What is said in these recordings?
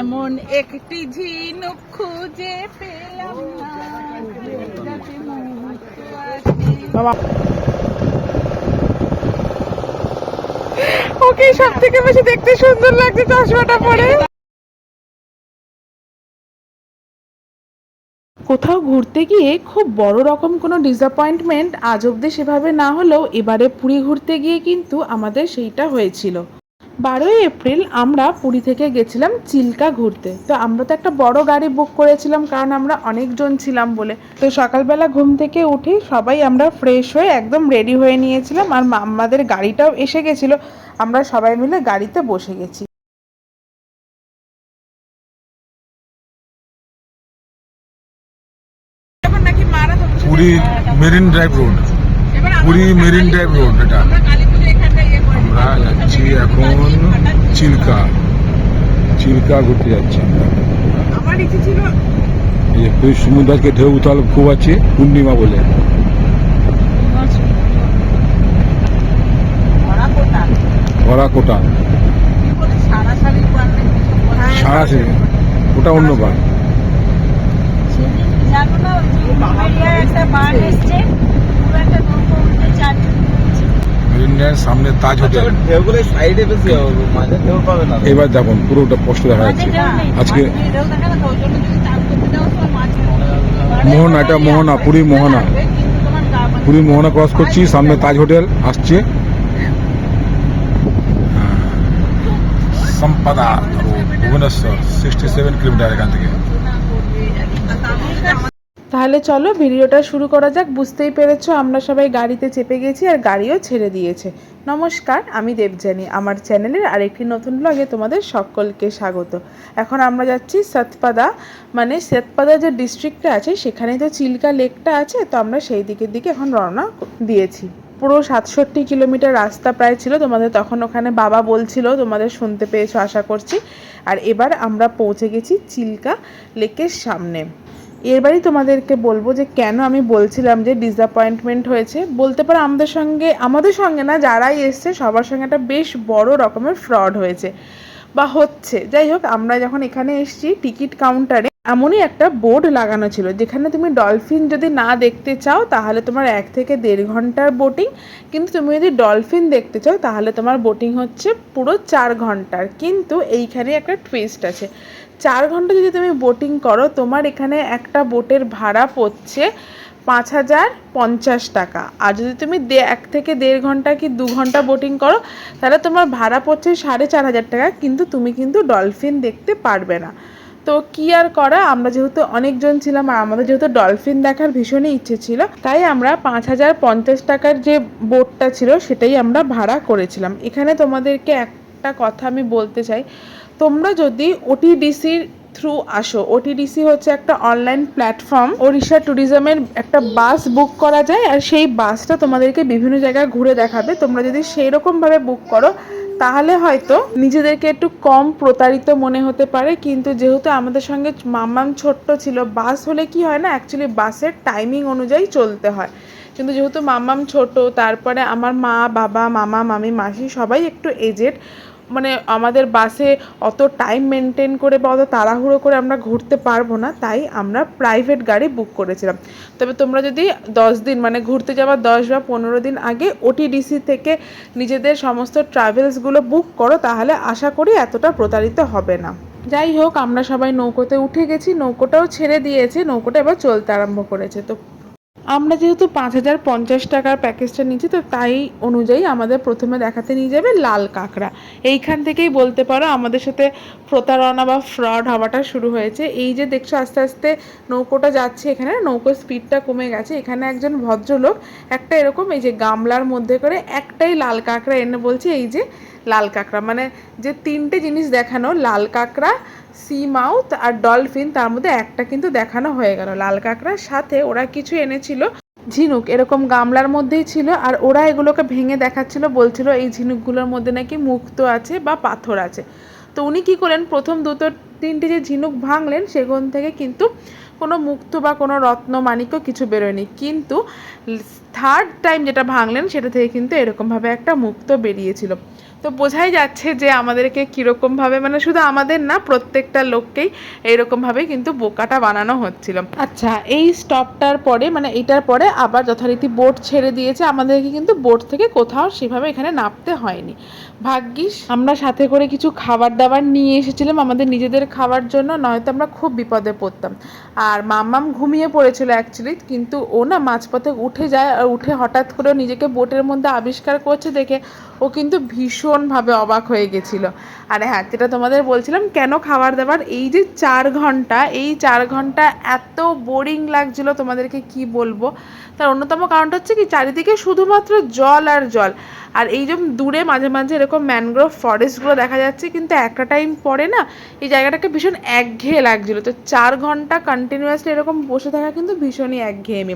এমন একটি ঝিনুক খুঁজে পেলাম না। ওকে সব থেকে বেশি দেখতে সুন্দর লাগছে চশমাটা পরে। কোথাও ঘুরতে গিয়ে খুব বড় রকম কোনো ডিসঅ্যাপয়েন্টমেন্ট আজ অব্দি সেভাবে না হলেও এবারে পুরী ঘুরতে গিয়ে কিন্তু আমাদের সেইটা হয়েছিল। বারোই এপ্রিল আমরা পুরী থেকে গেছিলাম চিল্কা ঘুরতে। তো আমরা তো একটা বড় গাড়ি বুক করেছিলাম কারণ আমরা অনেকজন ছিলাম বলে। তো সকালবেলা ঘুম থেকে উঠে সবাই আমরা ফ্রেশ হয়ে একদম রেডি হয়ে নিয়েছিলাম আর আমাদের গাড়িটাও এসে গেছিল। আমরা সবাই মিলে গাড়িতে বসে গেছি। Puri marine drive road. Puri marine drive road এটা। আমরা যাচ্ছি এখন চিল্কা। চিল্কা ঘুরতে যাচ্ছি আমরা। এই যে সমুদ্রকে ঢেউ উতাল খুব আছে পূর্ণিমা বলে। ওটা অন্য বার। মেরিন সামনে তাজ হোটেল। ঢেউগুলো সাইডে বেশি হবে মাঝে ঢেউ পাবে না এবার দেখুন পুরোটা স্পষ্ট দেখা যাচ্ছে। আজকে মোহনা এটা মোহনা পুরী মোহনা। পুরী মোহনা ক্রস করছি সামনে তাজ হোটেল আসছে। সম্পাদা ভুবনেশ্বর সিক্সটি সেভেন কিলোমিটার এখান থেকে। তাহলে চলো ভিডিওটা শুরু করা যাক। বুঝতেই পেরেছ, আমরা সবাই গাড়িতে চেপে গেছি আর গাড়িও ছেড়ে দিয়েছে। নমস্কার, আমি দেবজানি আমার চ্যানেলের আরেকটি নতুন ব্লগে তোমাদের সকলকে স্বাগত। এখন আমরা যাচ্ছি সতপাদা মানে সতপাদা যে ডিস্ট্রিক্টটা আছে সেখানে তো চিল্কা লেকটা আছে, তো আমরা সেই দিকের দিকে এখন রওনা দিয়েছি। পুরো সাতষট্টি কিলোমিটার রাস্তা প্রায় ছিল তোমাদের, তখন ওখানে বাবা বলছিল, তোমাদের শুনতে পেয়েছ, আশা করছি। আর এবার আমরা পৌঁছে গেছি চিল্কা লেকের সামনে। এবারই তোমাদেরকে বলব যে কেন আমি বলছিলাম যে ডিসঅ্যাপয়েন্টমেন্ট হয়েছে। বলতে পারো আমাদের সঙ্গে আমাদের সঙ্গে না, যারাই এসছে, সবার সঙ্গে একটা বেশ বড় রকমের ফ্রড হয়েছে বা হচ্ছে। যাই হোক, আমরা যখন এখানে এসেছি টিকিট কাউন্টারে এমনই একটা বোর্ড লাগানো ছিল, যেখানে তুমি ডলফিন যদি না দেখতে চাও, তাহলে তোমার এক থেকে দেড় ঘণ্টার বোটিং কিন্তু তুমি যদি ডলফিন দেখতে চাও, তাহলে তোমার বোটিং হচ্ছে পুরো চার ঘণ্টার। কিন্তু এইখানে একটা টুইস্ট আছে। চার ঘণ্টা যদি তুমি বোটিং করো, তোমার এখানে একটা বোটের ভাড়া পড়ছে পাঁচ হাজার পঞ্চাশ টাকা। আর যদি তুমি দে- এক থেকে দেড় ঘণ্টা কি দু ঘণ্টা বোটিং করো, তাহলে তোমার ভাড়া পড়ছে সাড়ে চার হাজার টাকা, কিন্তু তুমি কিন্তু ডলফিন দেখতে পারবে না। তো কি আর করা? আমরা যেহেতু অনেকজন ছিলাম, আর আমাদের যেহেতু ডলফিন দেখার ভীষণই ইচ্ছে ছিল, তাই আমরা পাঁচ হাজার পঞ্চাশ টাকার যে বোটটা ছিল, সেটাই আমরা ভাড়া করেছিলাম। এখানে তোমাদেরকে একটা কথা আমি বলতে চাই। তোমরা যদি ওটিডিসির থ্রু আসো ওটিডিসি হচ্ছে একটা অনলাইন প্ল্যাটফর্ম ওড়িশা ট্যুরিজমের একটা বাস বুক করা যায় আর সেই বাসটা তোমাদেরকে বিভিন্ন জায়গায় ঘুরে দেখাবে। তোমরা যদি সেই রকমভাবে বুক করো, তাহলে হয়তো নিজেদেরকে একটু কম প্রতারিত মনে হতে পারে। কিন্তু যেহেতু আমাদের সঙ্গে মাম্মাম ছোট্ট ছিল বাস হলে কি হয় না অ্যাকচুয়ালি বাসের টাইমিং অনুযায়ী চলতে হয়। কিন্তু যেহেতু মাম্মাম ছোট, তারপরে আমার মা, বাবা, মামা, মামি, মাসি সবাই একটু এজেড মানে আমাদের বাসে অত টাইম মেনটেন করে বা অত তাড়াহুড়ো করে আমরা ঘুরতে পারব না, তাই আমরা প্রাইভেট গাড়ি বুক করেছিলাম। তবে তোমরা যদি দশ দিন মানে ঘুরতে যাওয়ার দশ বা পনেরো দিন আগে ওটিডিসি থেকে নিজেদের সমস্ত ট্রাভেলসগুলো বুক করো, তাহলে আশা করি এতটা প্রতারিত হবে না। যাই হোক, আমরা সবাই নৌকোতে উঠে গেছি, নৌকোটাও ছেড়ে দিয়েছে, নৌকোটা এবার চলতে আরম্ভ করেছে। তো আমরা যেহেতু পাঁচ হাজার পঞ্চাশ টাকার প্যাকেজটা নিচ্ছি তো তাই অনুযায়ী আমাদের প্রথমে দেখাতে নিয়ে যাবে লাল কাঁকড়া। এইখান থেকেই বলতে পারো আমাদের সাথে প্রতারণা বা ফ্রড হওয়াটা শুরু হয়েছে। এই যে দেখছ আস্তে আস্তে নৌকোটা যাচ্ছে এখানে, নৌকোর স্পিডটা কমে গেছে। এখানে একজন ভদ্রলোক একটা এরকম এই যে গামলার মধ্যে করে একটাই লাল কাঁকড়া এনে বলছে, এই যে লাল কাঁকড়া। মানে যে তিনটে জিনিস দেখানো, লাল কাঁকড়া সি মাউথ আর ডলফিন তার মধ্যে একটা কিন্তু দেখানো হয়ে গেল। লাল কাঁকড়ার সাথে ওরা কিছু এনেছিল। ঝিনুক, এরকম গামলার মধ্যেই ছিল আর ওরা এগুলোকে ভেঙে দেখাচ্ছিল, বলছিল এই ঝিনুকগুলোর মধ্যে নাকি মুক্ত আছে বা পাথর আছে। তো উনি কী করলেন? প্রথম দুটো তিনটে যে ঝিনুক ভাঙলেন, সেখান থেকে কিন্তু কোনো মুক্ত বা কোনো রত্ন মানিক্য কিছু বেরোয়নি। কিন্তু থার্ড টাইম যেটা ভাঙলেন, সেটা থেকে কিন্তু এরকমভাবে একটা মুক্ত বেরিয়েছিল। তো বোঝাই যাচ্ছে যে আমাদেরকে কীরকমভাবে মানে শুধু আমাদের না, প্রত্যেকটা লোককেই এইরকমভাবে কিন্তু বোকাটা বানানো হচ্ছিল। আচ্ছা এই স্টপটার পরে মানে এটার পরে আবার যথারীতি বোট ছেড়ে দিয়েছে, আমাদেরকে কিন্তু বোট থেকে কোথাও সেভাবে এখানে নামতে হয়নি। ভাগ্যিস, আমরা সাথে করে কিছু খাবার দাবার নিয়ে এসেছিলাম আমাদের নিজেদের খাওয়ার জন্য, নয়তো আমরা খুব বিপদে পড়তাম। আর মাম্মাম ঘুমিয়ে পড়েছিল অ্যাকচুয়ালি কিন্তু ও না মাঝপথে উঠে যায়, আর উঠে হঠাৎ করে নিজেকে বোটের মধ্যে আবিষ্কার করছে দেখে ও কিন্তু ভীষণভাবে অবাক হয়ে গেছিল। আর হ্যাঁ যেটা তোমাদের বলছিলাম, কেন খাবার দাবার? এই যে চার ঘণ্টা, এই চার ঘণ্টা এত বোরিং লাগছিল তোমাদেরকে কি বলব? তার অন্যতম কারণটা হচ্ছে কি, চারিদিকে শুধুমাত্র জল আর জল। আর এই যে দূরে মাঝে মাঝে এরকম ম্যানগ্রোভ ফরেস্টগুলো দেখা যাচ্ছে, কিন্তু একটা টাইম পরে না এই জায়গাটাকে ভীষণ একঘেয়ে লাগছিল। তো চার ঘণ্টা কন্টিনিউয়াসলি এরকম বসে থাকা কিন্তু ভীষণই একঘেয়েমি।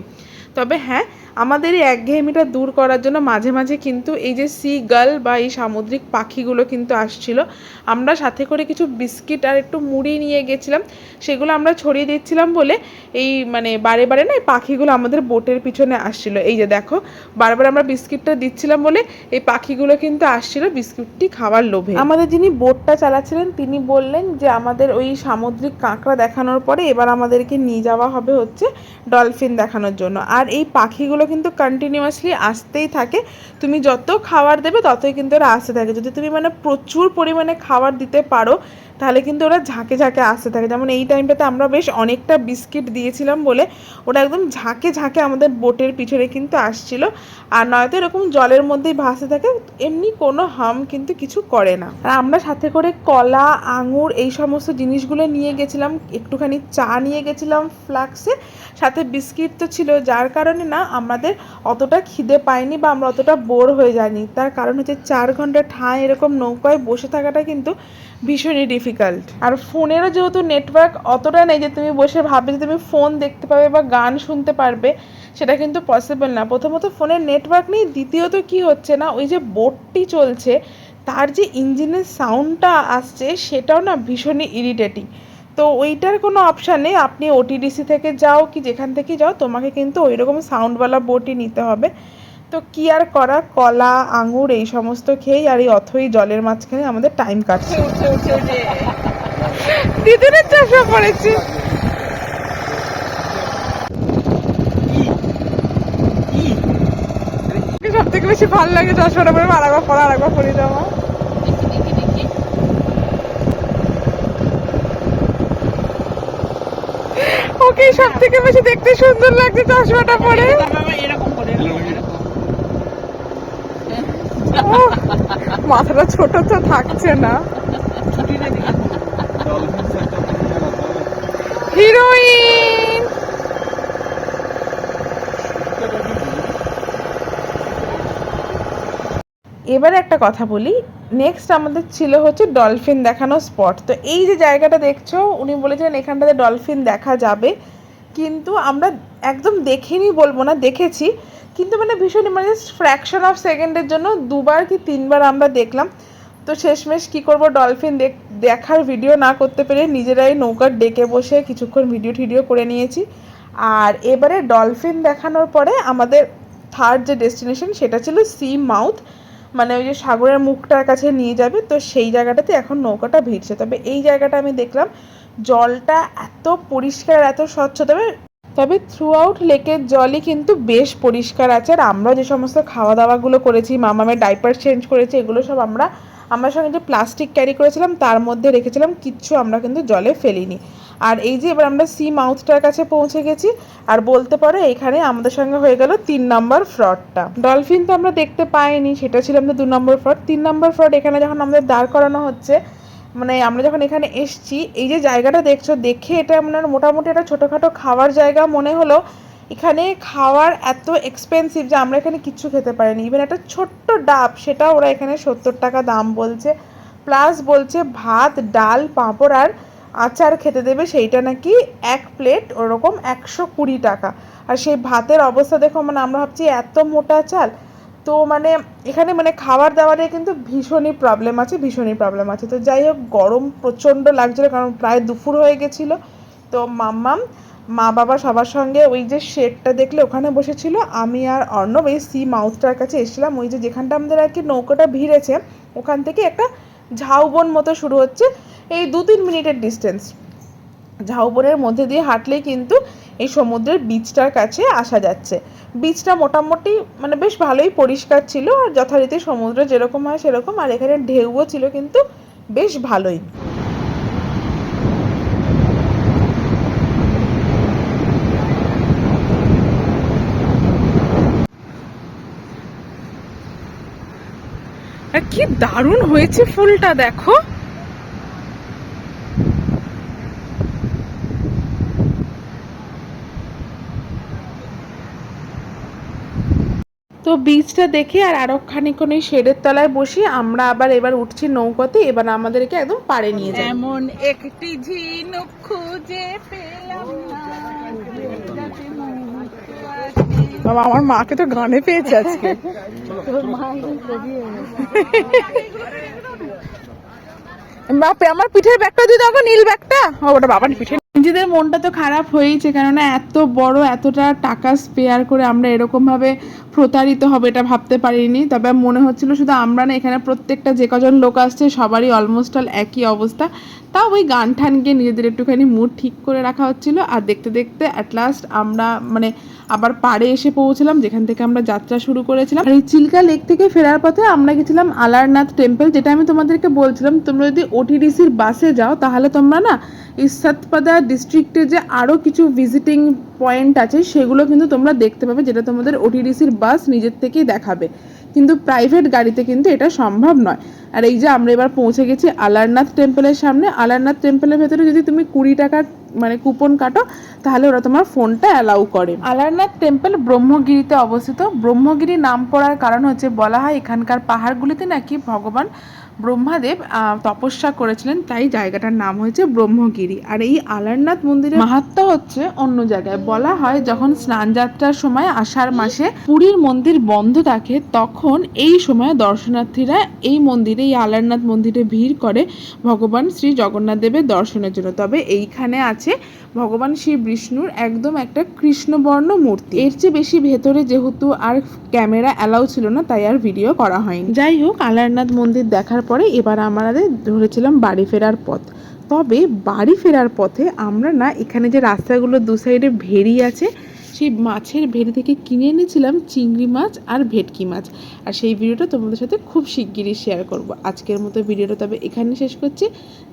তবে হ্যাঁ আমাদের এই একঘেয়েমিটা দূর করার জন্য মাঝে মাঝে কিন্তু এই যে সি গাল বা এই সামুদ্রিক পাখিগুলো কিন্তু আসছিল। আমরা সাথে করে কিছু বিস্কিট আর একটু মুড়ি নিয়ে গেছিলাম। সেগুলো আমরা ছড়িয়ে দিচ্ছিলাম বলে এই মানে বারে বারে না এই পাখিগুলো আমাদের বোটের পিছনে আসছিল। এই যে দেখো, বারবার আমরা বিস্কিটটা দিচ্ছিলাম বলে এই পাখিগুলো কিন্তু আসছিল বিস্কুটটি খাওয়ার লোভে। আমাদের যিনি বোটটা চালাচ্ছিলেন, তিনি বললেন যে আমাদের ওই সামুদ্রিক কাঁকড়া দেখানোর পরে এবার আমাদেরকে নিয়ে যাওয়া হবে হচ্ছে ডলফিন দেখানোর জন্য। আর এই পাখিগুলো কিন্তু কন্টিনিউয়াসলি আসতেই থাকে। তুমি যত খাবার দেবে ততই কিন্তু ওরা আসতে থাকে। যদি তুমি মানে প্রচুর পরিমাণে খাবার দিতে পারো তাহলে কিন্তু ওরা ঝাঁকে ঝাঁকে আসতে থাকে। যেমন এই টাইমটাতে আমরা বেশ অনেকটা বিস্কিট দিয়েছিলাম বলে ওরা একদম ঝাঁকে ঝাঁকে আমাদের বোটের পিছনে কিন্তু আসছিল। আর নয়তো এরকম জলের মধ্যেই ভাসতে থাকে, এমনি কোনো হাম কিন্তু কিছু করে না। আর আমরা সাথে করে কলা, আঙুর এই সমস্ত জিনিসগুলো নিয়ে গেছিলাম, একটুখানি চা নিয়ে গেছিলাম ফ্লাক্সে সাথে বিস্কিট তো ছিল, যার কারণে না আমাদের অতটা খিদে পায়নি বা আমরা অতটা বোর হয়ে যাইনি তার কারণ হচ্ছে চার ঘণ্টা ঠাঁই এরকম নৌকায় বসে থাকাটা কিন্তু ভীষণই ডিফিকাল্ট আর ফোনেরও যেহেতু নেটওয়ার্ক অতটা নেই যে তুমি বসে ভাবে যে তুমি ফোন দেখতে পাবে বা গান শুনতে পারবে, সেটা কিন্তু পসিবল না। প্রথমত ফোনের নেটওয়ার্ক নেই, দ্বিতীয়ত কি হচ্ছে না, ওই যে বোটটি চলছে, তার যে ইঞ্জিনের সাউন্ডটা আসছে, সেটাও না ভীষণই ইরিটেটিং তো ওইটার কোনো অপশান নেই, আপনি ওটিডিসি থেকে যাও, কি যেখান থেকে যাও, তোমাকে কিন্তু ওই রকম সাউন্ডওয়ালা বোটই নিতে হবে। তো কি আর করা? কলা আঙুর এই সমস্ত খেয়েই আর এই অথই জলের মাঝখানে আমাদের টাইম কাটছে। দিদিনের চশমা পড়েছি সব থেকে বেশি ভালো লাগে চশমাটা পরে আরেকবার পরে আরেকবার পরে যাওয়া ওকে সব থেকে বেশি দেখতে সুন্দর লাগছে চশমাটা পরে। ওহ, মাথাটা ছোট তো থাকছে না। হিরোইন! এবারে একটা কথা বলি। নেক্সট আমাদের ছিল হচ্ছে ডলফিন দেখানো স্পট তো এই যে জায়গাটা দেখছ, উনি বলেছিলেন এখানটাতে ডলফিন দেখা যাবে। কিন্তু আমরা একদম দেখিনি বলব না, দেখেছি। কিন্তু মানে ভীষণ মানে ফ্র্যাকশন অফ সেকেন্ডের জন্য দুবার কি তিনবার আমরা দেখলাম। তো শেষমেশ কি করব ডলফিন দেখ, দেখার ভিডিও না করতে পেরে নিজেরাই নৌকার ডেকে বসে কিছুক্ষণ ভিডিও টিডিও করে নিয়েছি। আর এবারে ডলফিন দেখানোর পরে আমাদের থার্ড যে ডেস্টিনেশন সেটা ছিল সি মাউথ মানে ওই যে সাগরের মুখটার কাছে নিয়ে যাবে, তো সেই জায়গাটাতে এখন নৌকাটা ভিড়ছে। তবে এই জায়গাটা আমি দেখলাম, জলটা এত পরিষ্কার, এত স্বচ্ছ, তবে তবে থ্রু আউট লেকের জলই কিন্তু বেশ পরিষ্কার আছে। আর আমরা যে সমস্ত খাওয়া দাওয়াগুলো করেছি, মামামের ডাইপার চেঞ্জ করেছি, এগুলো সব আমরা, আমার সঙ্গে যে প্লাস্টিক ক্যারি করেছিলাম, তার মধ্যে রেখেছিলাম, কিচ্ছু আমরা কিন্তু জলে ফেলিনি। আর এই যে এবার আমরা সি মাউথটার কাছে পৌঁছে গেছি, আর বলতে পারো এখানে আমাদের সঙ্গে হয়ে গেল তিন নম্বর ফ্রডটা ডলফিন তো আমরা দেখতে পাইনি, সেটা ছিল আমাদের দু নম্বর ফ্রড তিন নম্বর ফ্রড এখানে যখন আমাদের দাঁড় করানো হচ্ছে মানে আমরা যখন এখানে এসছি, এই যে জায়গাটা দেখছ, দেখে এটা মানে মোটামুটি একটা ছোটোখাটো খাওয়ার জায়গা মনে হলো। এখানে খাওয়ার এত এক্সপেন্সিভ যে আমরা এখানে কিচ্ছু খেতে পারিনি। ইভেন একটা ছোট্ট ডাব সেটা ওরা এখানে সত্তর টাকা দাম বলছে। প্লাস বলছে ভাত, ডাল, পাঁপড় আর আচার খেতে দেবে, সেইটা নাকি এক প্লেট ওরকম একশো কুড়ি টাকা। আর সেই ভাতের অবস্থা দেখো মানে আমরা ভাবছি এত মোটা চাল। তো মানে এখানে মানে খাবার দাবারে কিন্তু ভীষণই প্রবলেম আছে, ভীষণই প্রবলেম আছে। তো যাই হোক গরম প্রচণ্ড লাগছিল কারণ প্রায় দুপুর হয়ে গেছিল। তো মাম্মাম, মা বাবা সবার সঙ্গে ওই যে শেডটা দেখলে ওখানে বসেছিল। আমি আর অর্ণব এই সি মাউথটার কাছে এসেছিলাম। ওই যে যেখানটা আমাদের আর কি নৌকাটা ভিড়েছে ওখান থেকে একটা ঝাউবন মতো শুরু হচ্ছে। এই দু তিন মিনিটের ডিস্টেন্স ঝাউবনের মধ্যে দিয়ে হাঁটলেই কিন্তু এই সমুদ্রের বিচটার কাছে আসা যাচ্ছে। বিচটা মোটামুটি মানে বেশ ভালোই পরিষ্কার ছিল আর যথারীতি সমুদ্র যেরকম হয় সেরকম, আর এখানে ঢেউও ছিল কিন্তু বেশ ভালোই। কি দারুণ হয়েছে ফুলটা, দেখো তো বীজটা দেখে আর আরও খানিক্ষণ এই শেডের তলায় বসি আমরা আবার এবার উঠছি নৌকাতে এবার আমাদেরকে একদম পাড়ে নিয়ে যায় এমন একটি ঝিনুক খুঁজে পেলাম। বাবা আমার মাকে তো গানে পেয়েছে আজকে। বাপে আমার পিঠের ব্যাগটা দিয়ে দাও নীল ব্যাগটা। ওটা বাবার পিঠে নিজেদের মনটা তো খারাপ হয়েইছে, কেননা এত বড় এতটা টাকা স্পেয়ার করে আমরা এরকমভাবে প্রতারিত হবে এটা ভাবতে পারিনি। তবে মনে হচ্ছিল শুধু আমরা না, এখানে প্রত্যেকটা যে কজন লোক আসছে, সবারই অলমোস্ট অল একই অবস্থা। তাও ওই গান ঠান গিয়ে নিজেদের একটুখানি মুড ঠিক করে রাখা হচ্ছিল। আর দেখতে দেখতে অ্যাট লাস্ট আমরা মানে আবার পাড়ে এসে পৌঁছলাম, যেখান থেকে আমরা যাত্রা শুরু করেছিলাম। আর এই চিল্কা লেক থেকে ফেরার পথে আমরা গেছিলাম আলারনাথ টেম্পল যেটা আমি তোমাদেরকে বলছিলাম, তোমরা যদি ওটিডিসির বাসে যাও, তাহলে তোমরা না এই সতপাদা ডিস্ট্রিক্টে যে আরও কিছু ভিজিটিং পয়েন্ট আছে, সেগুলো কিন্তু তোমরা দেখতে পাবে, যেটা তোমাদের ওটিডিসির বাস নিজের থেকেই দেখাবে। কিন্তু প্রাইভেট গাড়িতে কিন্তু এটা সম্ভব নয়। আর এই যে আমরা এবার পৌঁছে গেছি আলারনাথ টেম্পলের সামনে। আলারনাথ টেম্পলের ভেতরে যদি তুমি কুড়ি টাকার মানে কুপন কাটো, তাহলে ওরা তোমার ফোনটা অ্যালাউ করে। আলারনাথ টেম্পল ব্রহ্মগিরিতে অবস্থিত। ব্রহ্মগিরি নাম পড়ার কারণ হচ্ছে, বলা হয় এখানকার পাহাড়গুলিতে নাকি ভগবান ব্রহ্মাদেব তপস্যা করেছিলেন, তাই জায়গাটার নাম হয়েছে ব্রহ্মগিরি। আর এই আলারনাথ মন্দিরের মাহাত্ম হচ্ছে অন্য জায়গায়। বলা হয়, যখন স্নান যাত্রার সময় আষাঢ় মাসে পুরীর মন্দির বন্ধ থাকে, তখন এই সময় দর্শনার্থীরা এই মন্দিরে, এই আলারনাথ মন্দিরে ভিড় করে ভগবান শ্রী জগন্নাথ দেবের দর্শনের জন্য। তবে এইখানে আছে ভগবান শ্রী বিষ্ণুর একদম একটা কৃষ্ণবর্ণ মূর্তি। এর চেয়ে বেশি ভেতরে যেহেতু আর ক্যামেরা অ্যালাউ ছিল না, তাই আর ভিডিও করা হয়নি। যাই হোক, আলারনাথ মন্দির দেখার পরে এবার আমাদের ধরেছিলাম বাড়ি ফেরার পথ। তবে বাড়ি ফেরার পথে আমরা না এখানে যে রাস্তাগুলো দু সাইডে ভেরি আছে, সেই মাছের ভেরি থেকে কিনে এনেছিলাম চিংড়ি মাছ আর ভেটকি মাছ। আর সেই ভিডিওটা তোমাদের সাথে খুব শিগগিরই শেয়ার করব। আজকের মতো ভিডিওটা তবে এখানে শেষ করছি।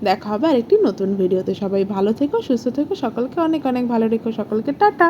দেখা হবে আর একটি নতুন ভিডিওতে। সবাই ভালো থেকো, সুস্থ থেকো, সকলকে অনেক অনেক ভালো রেখো। সকলকে টাটা!